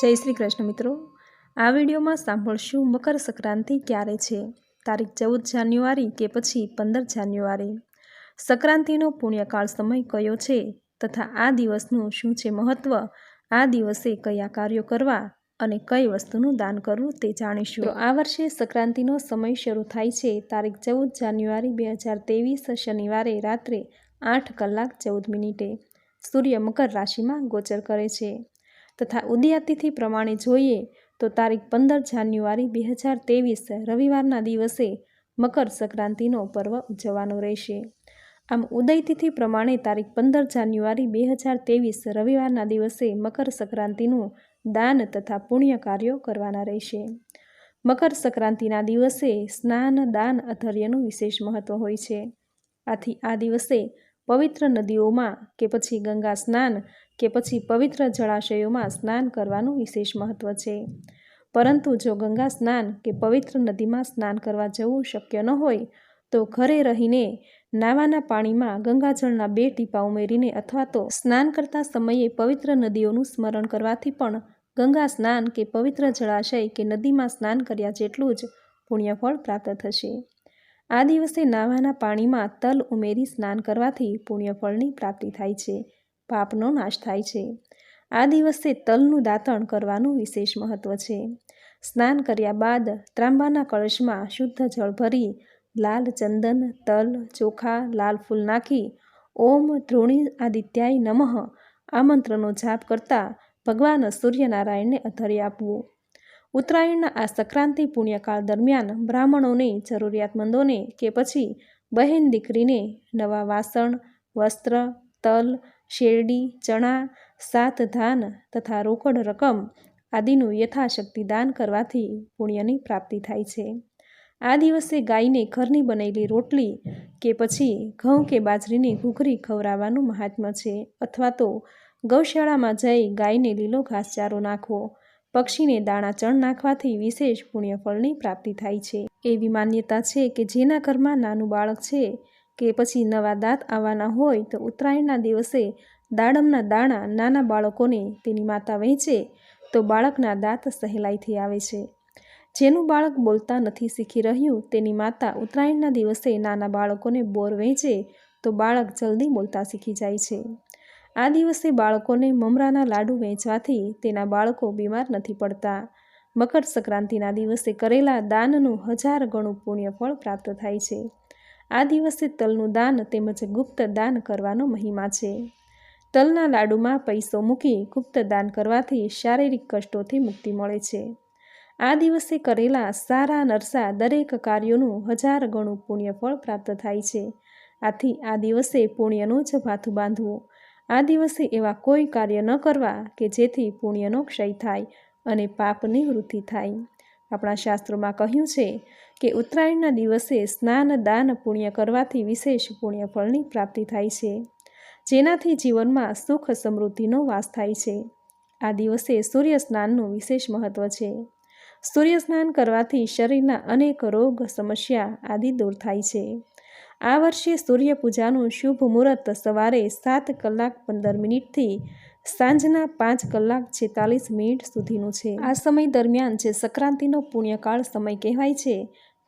જય શ્રી કૃષ્ણ મિત્રો. આ વિડીયોમાં સાંભળશું મકર સંક્રાંતિ ક્યારે છે? તારીખ ચૌદ જાન્યુઆરી કે પછી પંદર જાન્યુઆરી? સંક્રાંતિનો પુણ્યકાળ સમય કયો છે તથા આ દિવસનું શું છે મહત્ત્વ આ દિવસે કયા કાર્યો કરવા અને કઈ વસ્તુનું દાન કરવું તે જાણીશું. આ વર્ષે સંક્રાંતિનો સમય શરૂ થાય છે તારીખ ચૌદ જાન્યુઆરી બે હજાર ત્રેવીસ શનિવારે રાત્રે આઠ કલાક ચૌદ મિનિટે. સૂર્ય મકર રાશિમાં ગોચર કરે છે. તથા ઉદયાતિથિ પ્રમાણે જોઈએ તો તારીખ પંદર જાન્યુઆરી બે હજાર ત્રેવીસ, રવિવારના દિવસે મકર સંક્રાંતિનો પર્વ ઉજવવાનો રહેશે. આમ ઉદયતિથિ પ્રમાણે તારીખ પંદર જાન્યુઆરી બે હજાર ત્રેવીસ, રવિવારના દિવસે મકર સંક્રાંતિનું દાન તથા પુણ્ય કાર્યો કરવાના રહેશે. મકર સંક્રાંતિના દિવસે સ્નાન, દાન અધર્યનું વિશેષ મહત્ત્વ હોય છે. આથી આ દિવસે પવિત્ર નદીઓમાં કે પછી ગંગા સ્નાન કે પછી પવિત્ર જળાશયોમાં સ્નાન કરવાનું વિશેષ મહત્ત્વ છે. પરંતુ જો ગંગા સ્નાન કે પવિત્ર નદીમાં સ્નાન કરવા જવું શક્ય ન હોય, તો ઘરે રહીને નાવાના પાણીમાં ગંગાજળના બે ટીપા ઉમેરીને અથવા તો સ્નાન કરતા સમયે પવિત્ર નદીઓનું સ્મરણ કરવાથી પણ ગંગા સ્નાન કે પવિત્ર જળાશય કે નદીમાં સ્નાન કર્યા જેટલું જ પુણ્યફળ પ્રાપ્ત થશે. આ દિવસે નાવાના પાણીમાં તલ ઉમેરી સ્નાન કરવાથી પુણ્યફળની પ્રાપ્તિ થાય છે, પાપનો નાશ થાય છે. આ દિવસે તલનું દાંતણ કરવાનું વિશેષ મહત્ત્વ છે. સ્નાન કર્યા બાદ ત્રાંબાના કળશમાં શુદ્ધ જળ ભરી લાલ ચંદન, તલ, ચોખા, લાલ ફૂલ નાખી ઓમ ધ્રોણી આદિત્યાય નમઃ આ મંત્રનો જાપ કરતા ભગવાન સૂર્યનારાયણને અધર્ય આપવું. ઉત્તરાયણના આ સંક્રાંતિ પુણ્યકાળ દરમિયાન બ્રાહ્મણોને, જરૂરિયાતમંદોને કે પછી બહેન દીકરીને નવા વાસણ, વસ્ત્ર, તલ, શેરડી, ચણા, સાત ધાન તથા રોકડ રકમ આદિનું યથાશક્તિ દાન કરવાથી પુણ્યની પ્રાપ્તિ થાય છે. આ દિવસે ગાયને ઘરની બનેલી રોટલી કે પછી ઘઉં કે બાજરીની ઘૂઘરી ખવડાવવાનું મહાત્મ્ય છે. અથવા તો ગૌશાળામાં જઈ ગાયને લીલો ઘાસચારો નાખવો. પક્ષીને દાણા ચણ નાખવાથી વિશેષ પુણ્યફળની પ્રાપ્તિ થાય છે. એવી માન્યતા છે કે જેના ઘરમાં નાનું બાળક છે કે પછી નવા દાંત આવવાના હોય તો ઉત્તરાયણના દિવસે દાડમના દાણા નાના બાળકોને તેની માતા વહેંચે તો બાળકના દાંત સહેલાઈથી આવે છે. જેનું બાળક બોલતા નથી શીખી રહ્યું તેની માતા ઉત્તરાયણના દિવસે નાના બાળકોને બોર વહેંચે તો બાળક જલ્દી બોલતા શીખી જાય છે. આ દિવસે બાળકોને મમરાના લાડુ વહેંચવાથી તેના બાળકો બીમાર નથી પડતા. મકર સંક્રાંતિના દિવસે કરેલા દાનનું હજાર ગણું પુણ્યફળ પ્રાપ્ત થાય છે. આ દિવસે તલનું દાન તેમજ ગુપ્ત દાન કરવાનો મહિમા છે. તલના લાડુમાં પૈસો મૂકી ગુપ્ત દાન કરવાથી શારીરિક કષ્ટોથી મુક્તિ મળે છે. આ દિવસે કરેલા સારા નરસા દરેક કાર્યોનું હજાર ગણું પુણ્યફળ પ્રાપ્ત થાય છે. આથી આ દિવસે પુણ્યનું જ ભાથું બાંધવું આ દિવસે એવા કોઈ કાર્ય ન કરવા કે જેથી પુણ્યનો ક્ષય થાય અને પાપની વૃદ્ધિ થાય. આપણા શાસ્ત્રોમાં કહ્યું છે કે ઉત્તરાયણના દિવસે સ્નાન, દાન, પુણ્ય કરવાથી વિશેષ પુણ્યફળની પ્રાપ્તિ થાય છે. જેનાથી જીવનમાં સુખ સમૃદ્ધિનો વાસ થાય છે. આ દિવસે સૂર્ય સ્નાનનું વિશેષ મહત્ત્વ છે. સૂર્ય સ્નાન કરવાથી શરીરના અનેક રોગ, સમસ્યા આદિ દૂર થાય છે. આ વર્ષે સૂર્યપૂજાનું શુભ મુહૂર્ત સવારે સાત કલાક પંદર મિનિટથી સાંજના પાંચ કલાક છેતાલીસ મિનિટ સુધીનું છે. આ સમય દરમિયાન જે સંક્રાંતિનો પુણ્યકાળ સમય કહેવાય છે,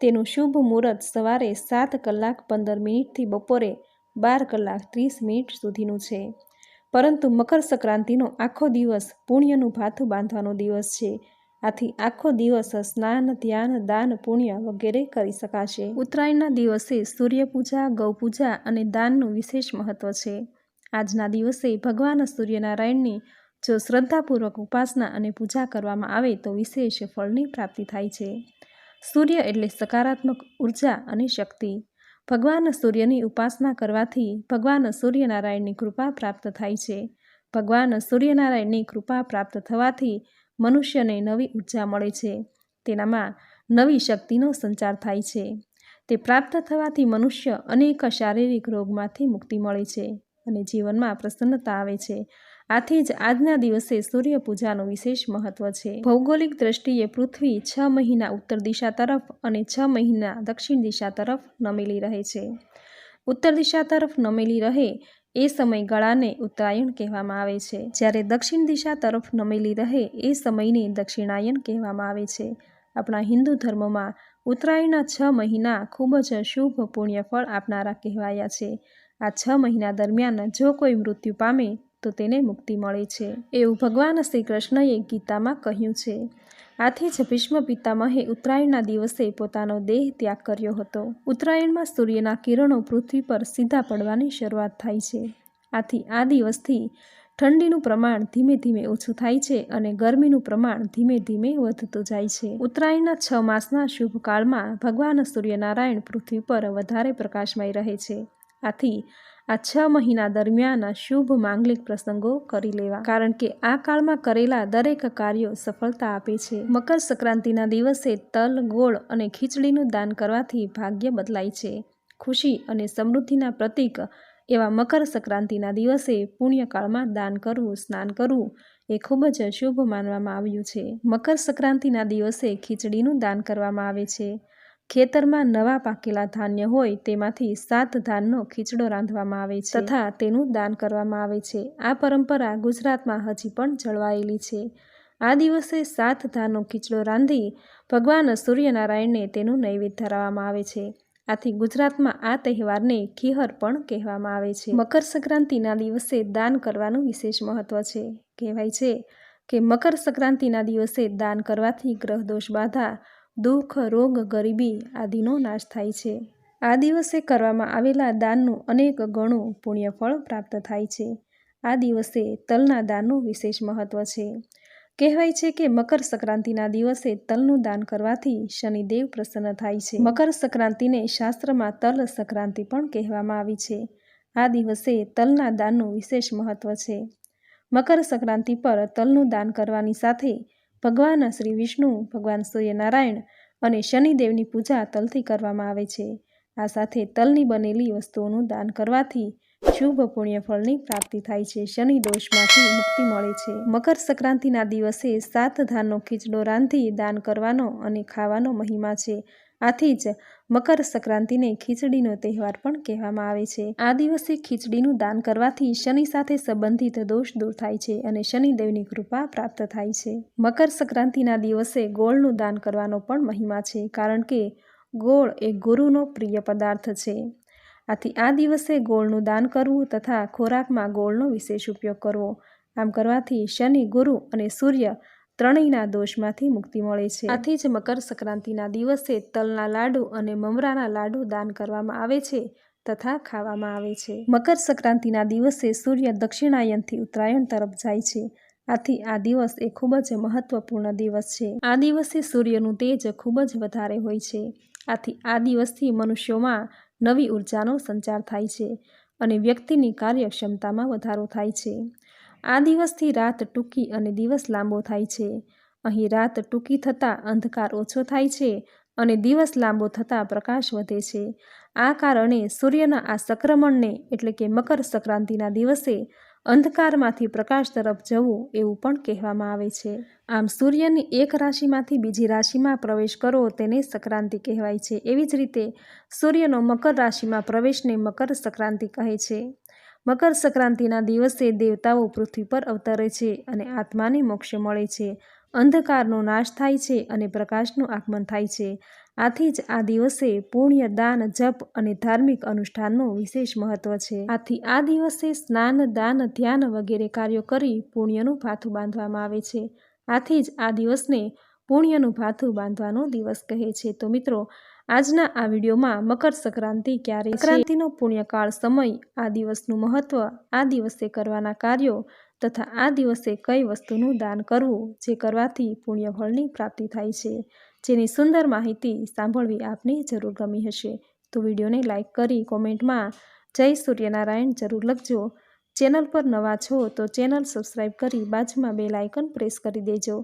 તેનું શુભ મુહૂર્ત સવારે સાત કલાક પંદર મિનિટથી બપોરે બાર કલાક ત્રીસ મિનિટ સુધીનું છે. પરંતુ મકર સંક્રાંતિનો આખો દિવસ પુણ્યનું ભાથું બાંધવાનો દિવસ છે. આથી આખો દિવસ સ્નાન, ધ્યાન, દાન, પુણ્ય વગેરે કરી શકાશે. ઉત્તરાયણના દિવસે સૂર્યપૂજા, ગૌપૂજા અને દાનનું વિશેષ મહત્ત્વ છે. આજના દિવસે ભગવાન સૂર્યનારાયણની જો શ્રદ્ધાપૂર્વક ઉપાસના અને પૂજા કરવામાં આવે તો વિશેષ ફળની પ્રાપ્તિ થાય છે. સૂર્ય એટલે સકારાત્મક ઊર્જા અને શક્તિ. ભગવાન સૂર્યની ઉપાસના કરવાથી ભગવાન સૂર્યનારાયણની કૃપા પ્રાપ્ત થાય છે. ભગવાન સૂર્યનારાયણની કૃપા પ્રાપ્ત થવાથી મનુષ્યને નવી ઊર્જા મળે છે. તેનામાં નવી શક્તિનો સંચાર થાય છે. તે પ્રાપ્ત થવાથી મનુષ્ય અનેક શારીરિક રોગમાંથી મુક્તિ મળે છે અને જીવનમાં પ્રસન્નતા આવે છે. આથી જ આજના દિવસે સૂર્ય પૂજાનું વિશેષ મહત્વ છે. ભૌગોલિક દ્રષ્ટિએ પૃથ્વી છ મહિના ઉત્તર દિશા તરફ અને છ મહિના દક્ષિણ દિશા તરફ નમેલી રહે છે. ઉત્તર દિશા તરફ નમેલી રહે એ સમયગાળાને ઉત્તરાયણ કહેવામાં આવે છે. જ્યારે દક્ષિણ દિશા તરફ નમેલી રહે એ સમયને દક્ષિણાયન કહેવામાં આવે છે. આપણા હિન્દુ ધર્મમાં ઉત્તરાયણના છ મહિના ખૂબ જ શુભ પુણ્ય ફળ આપનારા કહેવાયા છે. આ છ મહિના દરમિયાન જો કોઈ મૃત્યુ પામે તો તેને મુક્તિ મળે છે. એવું ભગવાન શ્રી કૃષ્ણએ ગીતામાં કહ્યું છે. આથી જ ભીષ્મ પિતામહે ઉત્તરાયણના દિવસે પોતાનો દેહ ત્યાગ કર્યો હતો. ઉત્તરાયણમાં સૂર્યના કિરણો પૃથ્વી પર સીધા પડવાની શરૂઆત થાય છે. આથી આ દિવસથી ઠંડીનું પ્રમાણ ધીમે ધીમે ઓછું થાય છે અને ગરમીનું પ્રમાણ ધીમે ધીમે વધતું જાય છે. ઉત્તરાયણના છ માસના શુભકાળમાં ભગવાન સૂર્યનારાયણ પૃથ્વી પર વધારે પ્રકાશમય રહે છે. આથી આ છ મહિના દરમિયાન શુભ માંગલિક પ્રસંગો કરી લેવા. કારણ કે આ કાળમાં કરેલા દરેક કાર્યો સફળતા આપે છે. મકર સંક્રાંતિના દિવસે તલ, ગોળ અને ખીચડીનું દાન કરવાથી ભાગ્ય બદલાય છે. ખુશી અને સમૃદ્ધિના પ્રતીક એવા મકર સંક્રાંતિના દિવસે પુણ્યકાળમાં દાન કરવું, સ્નાન કરવું એ ખૂબ જ શુભ માનવામાં આવ્યું છે. મકર સંક્રાંતિના દિવસે ખીચડીનું દાન કરવામાં આવે છે. ખેતરમાં નવા પાકેલા ધાન્ય હોય તેમાંથી સાત ધાનનો ખીચડો રાંધવામાં આવે છે તથા તેનું દાન કરવામાં આવે છે. આ પરંપરા ગુજરાતમાં હજી પણ જળવાયેલી છે. આ દિવસે સાત ધાનનો ખીચડો રાંધી ભગવાન સૂર્યનારાયણને તેનું નૈવેદ્ય ધરાવવામાં આવે છે. આથી ગુજરાતમાં આ તહેવારને ખીહર પણ કહેવામાં આવે છે. મકર સંક્રાંતિના દિવસે દાન કરવાનું વિશેષ મહત્વ છે. કહેવાય છે કે મકર સંક્રાંતિના દિવસે દાન કરવાથી ગ્રહદોષ બાધા દુઃખ, રોગ, ગરીબી આદિનો નાશ થાય છે. આ દિવસે કરવામાં આવેલા દાનનું અનેક ગણું પુણ્યફળ પ્રાપ્ત થાય છે. આ દિવસે તલના દાનનું વિશેષ મહત્વ છે. કહેવાય છે કે મકર સંક્રાંતિના દિવસે તલનું દાન કરવાથી શનિદેવ પ્રસન્ન થાય છે. મકર સંક્રાંતિને શાસ્ત્રમાં તલ સંક્રાંતિ પણ કહેવામાં આવી છે. આ દિવસે તલના દાનનું વિશેષ મહત્વ છે. મકર સંક્રાંતિ પર તલનું દાન કરવાની સાથે ભગવાન શ્રી વિષ્ણુ, ભગવાન સૂર્યનારાયણ અને શનિદેવની પૂજા તલથી કરવામાં આવે છે. આ સાથે તલની બનેલી વસ્તુઓનું દાન કરવાથી શુભ પુણ્યફળની પ્રાપ્તિ થાય છે. શનિ દોષમાંથી મુક્તિ મળે છે. મકર સંક્રાંતિના દિવસે સાત ધાનનો ખીચડો રાંધી દાન કરવાનો અને ખાવાનો મહિમા છે. આથી જ મકર સંક્રાંતિને ખીચડીનો તહેવાર પણ કહેવામાં આવે છે. આ દિવસે ખીચડીનું દાન કરવાથી શનિ સાથે સંબંધિત દોષ દૂર થાય છે અને શનિદેવની કૃપા પ્રાપ્ત થાય છે. મકર સંક્રાંતિના દિવસે ગોળનું દાન કરવાનો પણ મહિમા છે, કારણ કે ગોળ એ ગુરુનો પ્રિય પદાર્થ છે. આથી આ દિવસે ગોળનું દાન કરવું તથા ખોરાકમાં ગોળનો વિશેષ ઉપયોગ કરવો, આમ કરવાથી શનિ ગુરુ અને સૂર્ય ત્રણેયના દોષમાંથી મુક્તિ મળે છે. આથી જ મકર સંક્રાંતિના દિવસે તલના લાડુ અને મમરાના લાડુ દાન કરવામાં આવે છે તથા ખાવામાં આવે છે. મકર સંક્રાંતિના દિવસે સૂર્ય દક્ષિણાયનથી ઉત્તરાયણ તરફ જાય છે. આથી આ દિવસ એ ખૂબ જ મહત્વપૂર્ણ દિવસ છે. આ દિવસે સૂર્યનું તેજ ખૂબ જ વધારે હોય છે. આથી આ દિવસથી મનુષ્યોમાં નવી ઉર્જાનો સંચાર થાય છે અને વ્યક્તિની કાર્યક્ષમતામાં વધારો થાય છે. આ દિવસથી રાત ટૂંકી અને દિવસ લાંબો થાય છે. અહીં રાત ટૂંકી થતાં અંધકાર ઓછો થાય છે અને દિવસ લાંબો થતાં પ્રકાશ વધે છે. આ કારણે સૂર્યના આ સંક્રમણને, એટલે કે મકર સંક્રાંતિના દિવસે, અંધકારમાંથી પ્રકાશ તરફ જવું એવું પણ કહેવામાં આવે છે. આમ સૂર્યની એક રાશિમાંથી બીજી રાશિમાં પ્રવેશ કરવો તેને સંક્રાંતિ કહેવાય છે. એવી જ રીતે સૂર્યનો મકર રાશિમાં પ્રવેશને મકર સંક્રાંતિ કહે છે. મકર સંક્રાંતિના દિવસે દેવતાઓ પૃથ્વી પર અવતરે છે અને આત્માને મોક્ષ મળે છે. અંધકારનો નાશ થાય છે અને પ્રકાશનું આગમન થાય છે. આથી જ આ દિવસે પુણ્ય, દાન, જપ અને ધાર્મિક અનુષ્ઠાનનું વિશેષ મહત્વ છે. આથી આ દિવસે સ્નાન, દાન, ધ્યાન વગેરે કાર્યો કરી પુણ્યનું ભાથું બાંધવામાં આવે છે. આથી જ આ દિવસને પુણ્યનું ભાથું બાંધવાનો દિવસ કહે છે. તો મિત્રો આજના આ વિડીયોમાં મકર સંક્રાંતિ ક્યારે? સંક્રાંતિનો પુણ્યકાળ સમય, આ દિવસનું મહત્વ, આ દિવસે કરવાના કાર્યો તથા આ દિવસે કઈ વસ્તુનું દાન કરવું જે કરવાથી પુણ્યફળની પ્રાપ્તિ થાય છે. જેની સુંદર માહિતી સાંભળવી આપને જરૂર ગમી હશે. તો વિડીયોને લાઇક કરી કોમેન્ટમાં જય સૂર્યનારાયણ જરૂર લખજો. ચેનલ પર નવા છો તો ચેનલ સબસ્ક્રાઈબ કરી બાજુમાં બે લાઇકન પ્રેસ કરી દેજો.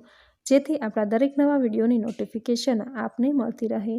જેથી આપણા દરેક નવા વિડીયોની નોટિફિકેશન આપને મળતી રહે.